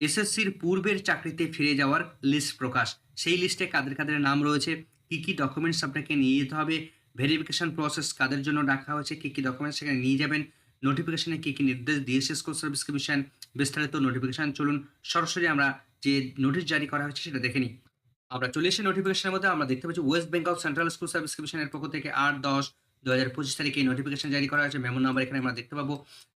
এসএসসির পূর্বের চাকরিতে ফিরে যাওয়ার লিস্ট প্রকাশ। সেই লিস্টে কাদের কাদের নাম রয়েছে, কি কি ডকুমেন্টস আপনাকে নিয়ে যেতে হবে ভেরিফিকেশন প্রসেস কাদের জন্য রাখা হয়েছে, কি কি ডকুমেন্টস সেখানে নিয়ে যাবেন নোটিফিকেশনে কি কি নির্দেশ দিয়েছে স্কুল সার্ভিস কমিশন বিস্তারিত নোটিফিকেশন চলুন, সরাসরি আমরা যে নোটিশ জারি করা হয়েছে সেটা দেখে নিই। আমরা চলে এসে নোটিফিকেশনের মধ্যে আমরা দেখতে পাচ্ছি West Bengal central school service কমিশনের পক্ষ থেকে আট দশ দু হাজার পঁচিশ তারিখে নোটিফিকেশন জারি করা হয়েছে। মেমো নাম্বার এখানে আমরা দেখতে পাবো।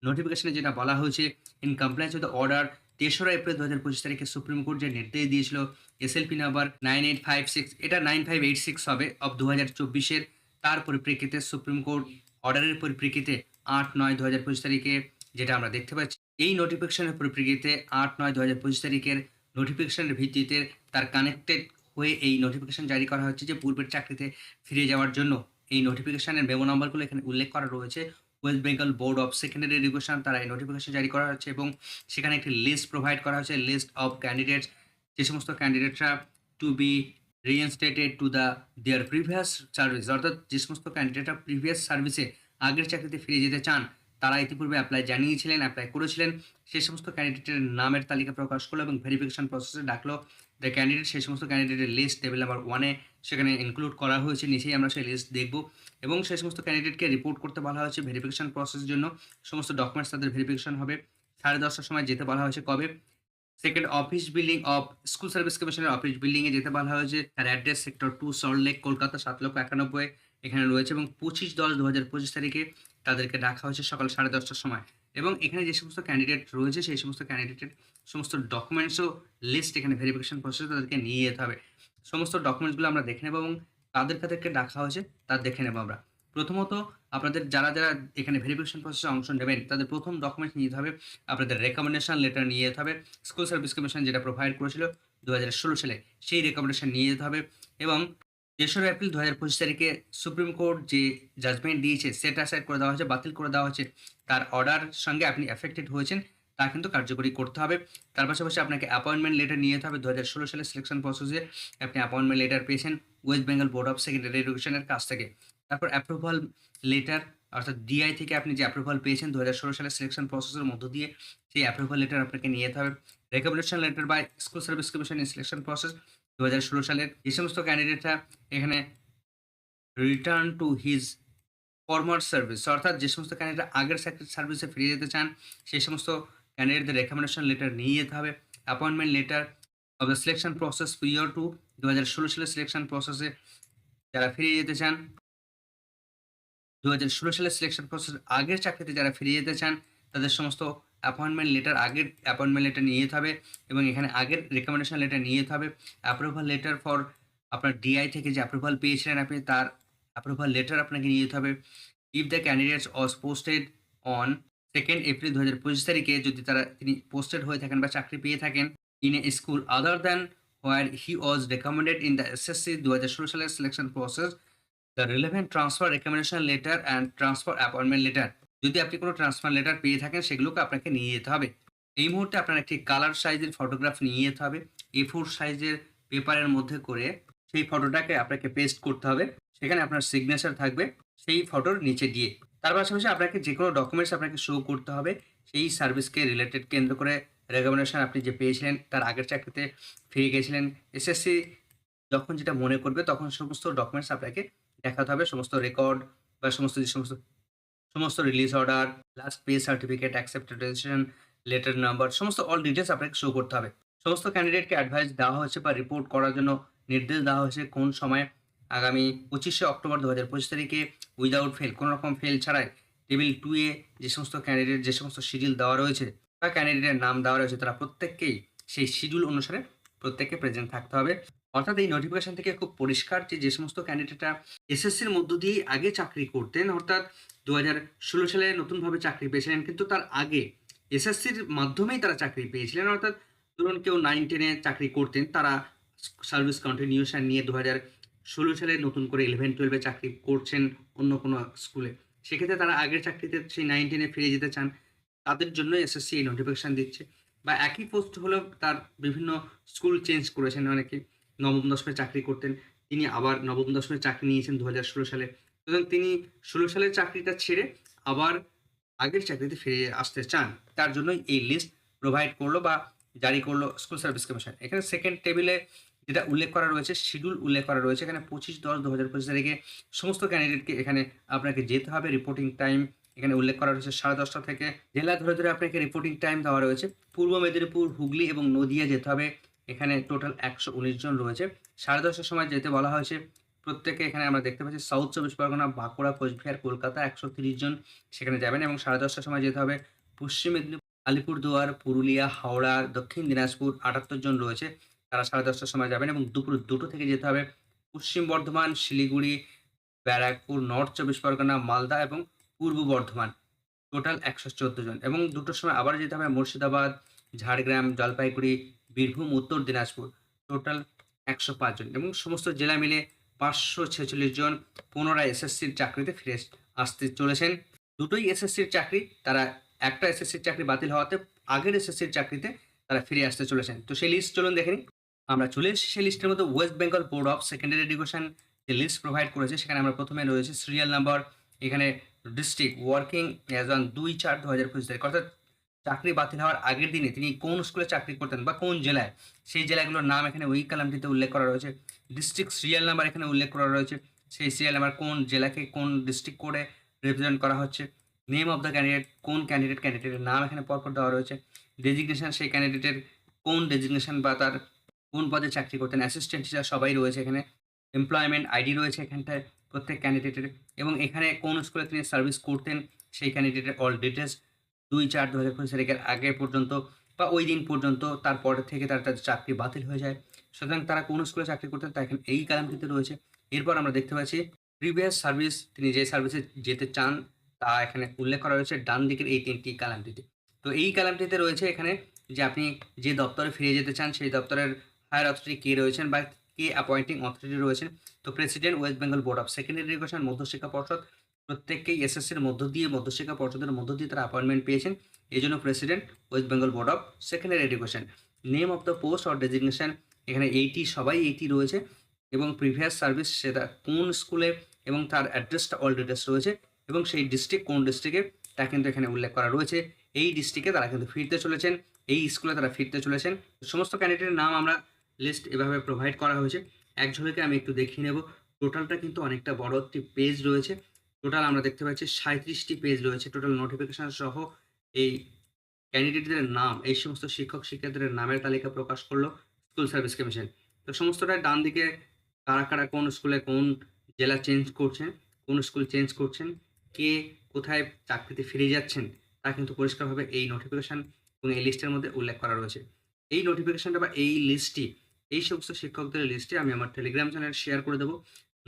নোটিফিকেশনে যেটা বলা হয়েছে ইন কমপ্লায়েন্স উইথ অর্ডার তেসরা এপ্রিল দু হাজার পঁচিশ তারিখে সুপ্রিম কোর্ট যে নির্দেশ দিয়েছিল SLP number nine eight five six এটা নাইন ফাইভ এইট সিক্স হবে অফ দু হাজার চব্বিশের। তার পরিপ্রেক্ষিতে সুপ্রিম কোর্ট অর্ডারের পরিপ্রেক্ষিতে আট নয় দু হাজার পঁচিশ তারিখে যেটা আমরা দেখতে পাচ্ছি, এই নোটিফিকেশনের পরিপ্রেক্ষিতে আট নয় দু হাজার পঁচিশ তারিখের নোটিফিকেশনের ভিত্তিতে তার কানেক্টেড হয়ে এই নোটিফিকেশন জারি করা হচ্ছে যে পূর্বের চাকরিতে ফিরে যাওয়ার জন্য এই নোটিফিকেশনের মেমো নাম্বারগুলো এখানে উল্লেখ করা রয়েছে। West Bengal Board of Secondary Education তারা এই নোটিফিকেশন জারি করা হচ্ছে এবং সেখানে একটি লিস্ট প্রোভাইড করা হয়েছে লিস্ট অফ ক্যান্ডিডেটস যে সমস্ত ক্যান্ডিডেটরা to be reinstated to the their previous service অর্থাৎ যে সমস্ত ক্যান্ডিডেটরা প্রিভিয়াস সার্ভিসে আগের চাকরিতে ফিরে যেতে চান, তারা ইতিপূর্বে অ্যাপ্লাই জানিয়েছিলেন অ্যাপ্লাই করেছিলেন, সেই সমস্ত ক্যান্ডিডেটের নামের তালিকা প্রকাশ করল এবং ভেরিফিকেশন প্রসেসে ডাকলো দ্য ক্যান্ডিডেট সেই সমস্ত ক্যান্ডিডেটের লিস্ট টেবিল নাম্বার ওয়ানে সেখানে ইনক্লুড করা হয়েছে, নিচেই আমরা সেই লিস্ট দেখব। এবং সেই সমস্ত ক্যান্ডিডেটকে রিপোর্ট করতে বলা হয়েছে ভেরিফিকেশন প্রসেসের জন্য। সমস্ত ডকুমেন্টস তাদের ভেরিফিকেশন হবে। সাড়ে দশটার সময় যেতে বলা হয়েছে কবে? Second office building of school service কমিশনের অফিস বিল্ডিংয়ে যেতে বলা হয়েছে। তার address sector two salt lake Kolkata, সাত লক্ষ একানব্বই। এখানে রয়েছে এবং পঁচিশ দশ দু হাজার পঁচিশ তারিখে তাদেরকে ডাকা হয়েছে সকাল সাড়ে দশটার সময়। এবং এখানে যে সমস্ত ক্যান্ডিডেট রয়েছে, সেই সমস্ত ক্যান্ডিডেটের সমস্ত ডকুমেন্টসও লিস্ট এখানে ভেরিফিকেশন প্রসেসে তাদেরকে নিয়ে যেতে হবে। সমস্ত ডকুমেন্টসগুলো আমরা দেখে নেব এবং তাদের কাদেরকে ডাকা হয়েছে তা দেখে নেব আমরা। প্রথমত আপনাদের যারা যারা এখানে ভেরিফিকেশন প্রসেসে অংশ নেবেন, তাদের প্রথম ডকুমেন্টস নিয়ে যেতে হবে, আপনাদের রেকমেন্ডেশন লেটার নিয়ে যেতে হবে স্কুল সার্ভিস কমিশন যেটা প্রোভাইড করেছিল দু হাজার ষোলো সালে, সেই রেকমেন্ডেশন নিয়ে যেতে হবে এবং তেসরা এপ্রিল দু হাজার পঁচিশ তারিখে সুপ্রিম কোর্ট যে জাজমেন্ট দিয়েছে, সেটা সাইড করে দেওয়া হয়েছে, বাতিল করে দেওয়া হয়েছে। তার অর্ডার সঙ্গে আপনি অ্যাফেক্টেড হয়েছেন তা কিন্তু কার্যকরী করতে হবে। তার পাশাপাশি আপনাকে অ্যাপয়েন্টমেন্ট লেটার নিয়ে যেতে হবে। দু হাজার ষোলো সালের সিলেকশন প্রসেসে আপনি অ্যাপয়েন্টমেন্ট লেটার পেয়েছেন West Bengal Board of Secondary এডুকেশনের কাছ থেকে। তারপর অ্যাপ্রুভাল লেটার অর্থাৎ ডিআই থেকে আপনি যে অ্যাপ্রুভাল পেয়েছেন দু হাজার ষোলো সালের সিলেকশন প্রসেসের মধ্য দিয়ে, সেই অ্যাপ্রুভাল লেটার আপনাকে নিয়ে যেতে হবে। Recommendation letter by school service commission selection process দু হাজার ষোলো সালের। যে সমস্ত ক্যান্ডিডেটরা এখানে return to his former service অর্থাৎ যে সমস্ত ক্যান্ডিডেট আগের সার্ভিসে ফিরে যেতে চান, সেই সমস্ত ক্যান্ডিডেটদের রেকমেন্ডেশন লেটার নিয়ে যেতে হবে। Appointment letter of the selection process period to দু হাজার ষোলো সালের সিলেকশন প্রসেসে যারা ফিরে যেতে চান দু হাজার ষোলো সালের সিলেকশন প্রসেস আগের চাকরিতে যারা ফিরে যেতে চান, তাদের সমস্ত অ্যাপয়েন্টমেন্ট লেটার আগের অ্যাপয়েন্টমেন্ট লেটার নিয়ে যেতে হবে এবং এখানে আগের রেকমেন্ডেশন লেটার নিয়ে যেতে হবে। অ্যাপ্রুভাল লেটার ফর আপনার ডিআই থেকে যে অ্যাপ্রুভাল পেয়েছিলেন আপনি, তার অ্যাপ্রুভাল লেটার আপনাকে নিয়ে যেতে হবে। If the candidates was posted on second April দু হাজার পঁচিশ তারিখে যদি তারা, তিনি পোস্টেড হয়ে থাকেন বা চাকরি পেয়ে থাকেন in a school other than where he was recommended in the SSC দু হাজার ষোলো সালের selection process the relevant transfer recommendation letter and transfer appointment letter যদি আপনি কোনো ট্রান্সফার লেটার পেয়ে থাকেন, সেগুলোকে আপনাকে নিয়ে যেতে হবে। এই মুহূর্তে আপনার একটি কালার সাইজের ফটোগ্রাফ নিয়ে যেতে হবে। এ ফোর সাইজের পেপারের মধ্যে করে সেই ফটোটাকে আপনাকে পেস্ট করতে হবে। সেখানে আপনার সিগনেচার থাকবে সেই ফটোর নিচে দিয়ে। তার পাশাপাশি আপনাকে যে কোনো ডকুমেন্টস আপনাকে শো করতে হবে। সেই সার্ভিসকে রিলেটেড কেন্দ্র করে রেকমেন্ডেশন আপনি যে পেয়েছিলেন, তার আগের চাকরিতে ফিরে গেছিলেন এসএসসি যখন যেটা মনে করবে তখন সমস্ত ডকুমেন্টস আপনাকে দেখাতে হবে। সমস্ত রেকর্ড বা সমস্ত যে সমস্ত সমস্ত release order last pay certificate acceptance letter number সমস্ত অল ডিটেলস আপনাকে শো করতে হবে। সমস্ত ক্যান্ডিডেটকে অ্যাডভাইস দেওয়া হয়েছে বা রিপোর্ট করার জন্য নির্দেশ দেওয়া হয়েছে কোন সময় আগামী পঁচিশে অক্টোবর দু হাজার পঁচিশ তারিখে উইদাউট ফেল কোনো রকম ফেল ছাড়াই টেবিল টু এ যে সমস্ত ক্যান্ডিডেট যে সমস্ত শিডিউল দেওয়া রয়েছে, বা ক্যান্ডিডেটের নাম দেওয়া রয়েছে, তারা প্রত্যেককেই সেই শিডিউল অনুসারে প্রত্যেককে প্রেজেন্ট থাকতে হবে। অর্থাৎ এই নোটিফিকেশন থেকে খুব পরিষ্কার যে যে সমস্ত ক্যান্ডিডেটরা এসএসসির মধ্য দিয়েই আগে চাকরি করতেন, অর্থাৎ দু হাজার ষোলো সালে নতুনভাবে চাকরি পেয়েছিলেন, কিন্তু তার আগে এসএসসির মাধ্যমেই তারা চাকরি পেয়েছিলেন, অর্থাৎ ধরুন কেউ নাইন টেনে চাকরি করতেন, তারা সার্ভিস কন্টিনিউশন নিয়ে দু হাজার ষোলো সালে নতুন করে ইলেভেন টুয়েলভে চাকরি করছেন অন্য কোনো স্কুলে সেক্ষেত্রে তারা আগের চাকরিতে সেই নাইন টেনে ফিরে যেতে চান। তাদের জন্য এসএসসি এই নোটিফিকেশান দিচ্ছে। বা একই পোস্ট হলেও তার বিভিন্ন স্কুল চেঞ্জ করেছেন অনেকে। নবম দশমে চাকরি করতেন। তিনি আবার নবম দশমে চাকরি নিয়েছেন দু হাজার ষোলো সালে। সুতরাং তিনি ষোলো সালের চাকরিটা ছেড়ে আবার আগের চাকরিতে ফিরে আসতে চান। তার জন্যই এই লিস্ট প্রোভাইড করল বা জারি করল স্কুল সার্ভিস কমিশন এখানে সেকেন্ড টেবিলে যেটা উল্লেখ করা রয়েছে শিডিউল উল্লেখ করা রয়েছে। এখানে পঁচিশ দশ দু হাজার পঁচিশ তারিখে সমস্ত ক্যান্ডিডেটকে এখানে আপনাকে যেতে হবে। রিপোর্টিং টাইম এখানে উল্লেখ করা রয়েছে সাড়ে দশটা থেকে। জেলা ধরে ধরে আপনাকে রিপোর্টিং টাইম দেওয়া রয়েছে। পূর্ব মেদিনীপুর, হুগলি এবং নদিয়া যেতে হবে। এখানে টোটাল একশো উনিশ জন রয়েছে। সাড়ে দশটার সময় যেতে বলা হয়েছে। প্রত্যেকে এখানে আমরা দেখতে পাচ্ছি সাউথ চব্বিশ পরগনা, বাঁকুড়া, কোচবিহার, কলকাতা একশো তিরিশ জন সেখানে যাবেন এবং সাড়ে দশটার সময় যেতে হবে। পশ্চিম মেদিনীপুর, আলিপুরদুয়ার, পুরুলিয়া, হাওড়া, দক্ষিণ দিনাজপুর আটাত্তর জন রয়েছে। তারা সাড়ে দশটার সময় যাবেন এবং দুপুর দুটো থেকে যেতে হবে পশ্চিম বর্ধমান, শিলিগুড়ি, ব্যারাকপুর, নর্থ চব্বিশ পরগনা, মালদা এবং পূর্ব বর্ধমান। টোটাল একশো চোদ্দ জন এবং দুটোর সময় আবার যেতে হবে মুর্শিদাবাদ, ঝাড়গ্রাম, জলপাইগুড়ি, বীরভূম, উত্তর দিনাজপুর। টোটাল একশো জন এবং সমস্ত জেলা মিলে পাঁচশো ছেচল্লিশ জন পুনরায় এসএসসির চাকরিতে ফিরে আসতে চলেছেন। দুটোই এসএসসির চাকরি, তারা একটা এসএসসির চাকরি বাতিল হওয়াতে আগের এসএসসির চাকরিতে তারা ফিরে আসতে চলেছেন। তো সেই লিস্ট চলুন দেখে। আমরা চলে এসেছি সেই লিস্টের মধ্যে West Bengal Board of Secondary Education যে লিস্ট প্রোভাইড করেছে, সেখানে আমরা প্রথমে রয়েছে সিরিয়াল নাম্বার এখানে ডিস্ট্রিক্ট ওয়ার্কিং অ্যাজ অন দুই চার দু হাজার পঁচিশ তারিখ। অর্থাৎ চাকরি বাতিল হওয়ার আগের দিনে তিনি কোন স্কুলে চাকরি করতেন বা কোন জেলায়? সেই জেলাগুলোর নাম এখানে ওই কালামটিতে উল্লেখ করা রয়েছে। ডিস্ট্রিক্ট সিরিয়াল নাম্বার এখানে উল্লেখ করা রয়েছে। সেই সিরিয়াল নাম্বার কোন জেলাকে কোন ডিস্ট্রিক্ট কোডে রিপ্রেজেন্ট করা হচ্ছে? নেম অফ দ্য ক্যান্ডিডেট কোন ক্যান্ডিডেট ক্যান্ডিডেটের নাম এখানে পরপর দেওয়া রয়েছে? ডেজিগনেশন সেই ক্যান্ডিডেটের কোন ডেজিগনেশন বা তার কোন পদে চাকরি করতেন? অ্যাসিস্ট্যান্ট টিচার সবাই রয়েছে এখানে। এমপ্লয়মেন্ট আইডি রয়েছে এখানটায় প্রত্যেক ক্যান্ডিডেটের এবং এখানে কোন স্কুলে তিনি সার্ভিস করতেন, সেই ক্যান্ডিডেটের অল ডিটেলস দুই চার দু হাজার তারিখের আগে পর্যন্ত বা ওই দিন পর্যন্ত তারপর থেকে তার তাদের চাকরি বাতিল হয়ে যায়। সুতরাং তারা কোন স্কুলে চাকরি করতেন তা এখন এই কালামটিতে রয়েছে। এরপর আমরা দেখতে পাচ্ছি প্রিভিয়াস সার্ভিস তিনি যে সার্ভিসে যেতে চান তা এখানে উল্লেখ করা রয়েছে ডান দিকের এই তিনটি কালামটিতে। তো এই কালামটিতে রয়েছে এখানে যে আপনি যে দপ্তরে ফিরে যেতে চান, সেই দপ্তরের হায়ার অথরিটি কে রয়েছেন বা কে অ্যাপয়েন্টিং অথরিটি রয়েছেন? তো president West Bengal Board of Secondary Education Madhyashiksha Parshad, প্রত্যেককেই এসএসসির মধ্য দিয়ে, মধ্যশিক্ষা পর্ষদের মধ্য দিয়ে তারা অ্যাপয়েন্টমেন্ট পেয়েছেন। এই জন্য president West Bengal Board of Secondary Education name of the post or designation এখানে এইটি সবাই এইটি রয়েছে এবং প্রিভিয়াস সার্ভিস সেটা কোন স্কুলে এবং তার অ্যাড্রেসটা অল ডিটেলস রয়েছে এবং সেই ডিস্ট্রিক্ট কোন ডিস্ট্রিক্টে তা কিন্তু এখানে উল্লেখ করা রয়েছে। এই ডিস্ট্রিক্টে তারা কিন্তু ফিরতে চলেছেন, এই স্কুলে তারা ফিরতে চলেছেন। সমস্ত ক্যান্ডিডেটের নাম আমরা লিস্ট এভাবে প্রোভাইড করা হয়েছে। এক ঝলকে আমি একটু দেখিয়ে নেব। টোটালটা কিন্তু অনেকটা বড় একটি পেজ রয়েছে। টোটাল আমরা দেখতে পাচ্ছি সাঁত্রিশটি পেজ রয়েছে। টোটাল নোটিফিকেশন সহ এই ক্যান্ডিডেটদের নাম, এই সমস্ত শিক্ষক শিক্ষার্থীদের নামের তালিকা প্রকাশ করল স্কুল সার্ভিস কমিশন তো সমস্তটা ডান দিকে কারা কারা কোন স্কুলে কোন জেলা চেঞ্জ করছেন, কোন স্কুল চেঞ্জ করছেন, কে কোথায় চাকরিতে ফিরে যাচ্ছেন, তা কিন্তু পরিষ্কারভাবে এই নোটিফিকেশন এবং এই লিস্টের মধ্যে উল্লেখ করা রয়েছে। এই নোটিফিকেশনটা বা এই লিস্টটি এই সমস্ত শিক্ষকদের লিস্টে আমি আমার টেলিগ্রাম চ্যানেল শেয়ার করে দেবো।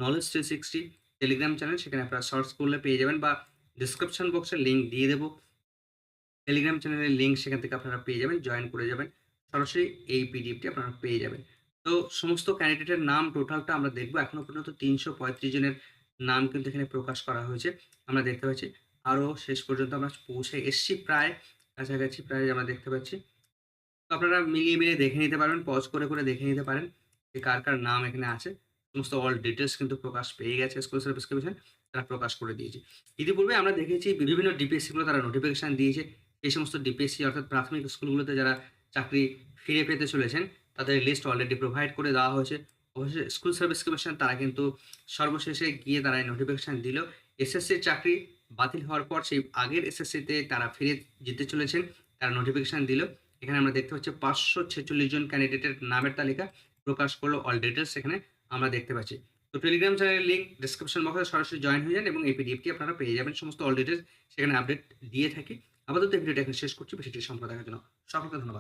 Knowledge three sixty Telegram channel সেখানে আপনারা সার্চ করলে পেয়ে যাবেন বা ডিসক্রিপশন বক্সে লিঙ্ক দিয়ে দেবো। টেলিগ্রাম চ্যানেলের লিঙ্ক সেখান থেকে আপনারা পেয়ে যাবেন জয়েন করে যাবেন। সরাসরি এই পিডিএফটি আপনারা পেয়ে যাবেন। তো সমস্ত ক্যান্ডিডেটের নাম টোটালটা আমরা দেখব। এখনও পর্যন্ত তিনশো পঁয়ত্রিশ জনের নাম কিন্তু এখানে প্রকাশ করা হয়েছে। আমরা দেখতে পাচ্ছি আরও শেষ পর্যন্ত আমরা পৌঁছে এসছি প্রায়, কাছাকাছি প্রায় আমরা দেখতে পাচ্ছি। আপনারা মিলিয়ে মিলিয়ে দেখে নিতে পারবেন পজ করে করে দেখে নিতে পারেন যে কার কার নাম এখানে আছে। সমস্ত অল ডিটেলস কিন্তু প্রকাশ পেয়ে গেছে স্কুল সার্ভিস তারা প্রকাশ করে দিয়েছে। ইতিপূর্বে আমরা দেখেছি বিভিন্ন ডিপিএসসিগুলো তারা নোটিফিকেশান দিয়েছে। এই সমস্ত ডিপিএসসি অর্থাৎ প্রাথমিক স্কুলগুলোতে যারা চাকরি ফিরে পেতে চলেছেন, তাদের লিস্ট অলরেডি প্রোভাইড করে দেওয়া হয়েছে। অবশ্যই স্কুল সার্ভিস কমিশন তারা কিন্তু সর্বশেষে গিয়ে তারা নোটিফিকেশান দিল। এসএসসির চাকরি বাতিল হওয়ার পর সেই আগের এসএসসিতে তারা ফিরে যেতে চলেছেন, তারা নোটিফিকেশান দিল। এখানে আমরা দেখতে পাচ্ছি পাঁচশো ছেচল্লিশ জন ক্যান্ডিডেটের নামের তালিকা প্রকাশ করল অল ডিটেলস এখানে আমরা দেখতে পাচ্ছি। তো টেলিগ্রাম চ্যানেলের লিঙ্ক ডিসক্রিপশন বক্সে সরাসরি জয়েন হয়ে যান এবং এই পিডিএফটি আপনারা পেয়ে যাবেন। সমস্ত অল ডিটেলস সেখানে আপডেট দিয়ে থাকি। আপাতত ভিডিওটা এখানে শেষ করছি। বিষয়টি সম্পর্কে দেখার জন্য সকলকে ধন্যবাদ।